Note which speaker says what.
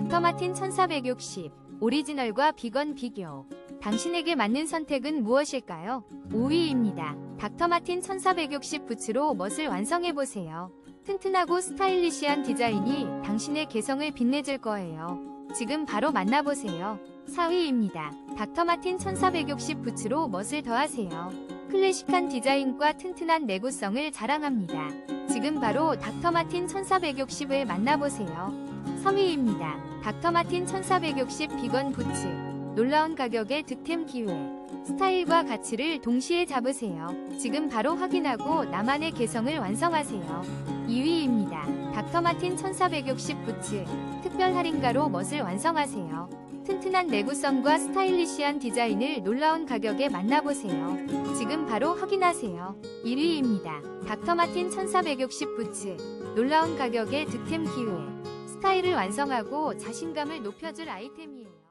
Speaker 1: 닥터마틴 1460 오리지널과 비건 비교 당신에게 맞는 선택은 무엇일까요? 5위입니다. 닥터마틴 1460 부츠로 멋을 완성해보세요. 튼튼하고 스타일리시한 디자인이 당신의 개성을 빛내줄 거예요. 지금 바로 만나보세요. 4위입니다. 닥터마틴 1460 부츠로 멋을 더하세요. 클래식한 디자인과 튼튼한 내구성을 자랑합니다. 지금 바로 닥터마틴 1460을 만나보세요. 3위입니다. 닥터마틴 1460 비건 부츠. 놀라운 가격의 득템 기회. 스타일과 가치를 동시에 잡으세요. 지금 바로 확인하고 나만의 개성을 완성하세요. 2위입니다. 닥터마틴 1460 부츠. 특별 할인가로 멋을 완성하세요. 튼튼한 내구성과 스타일리시한 디자인을 놀라운 가격에 만나보세요. 지금 바로 확인하세요. 1위입니다. 닥터마틴 1460 부츠. 놀라운 가격의 득템 기회. 스타일을 완성하고 자신감을 높여줄 아이템이에요.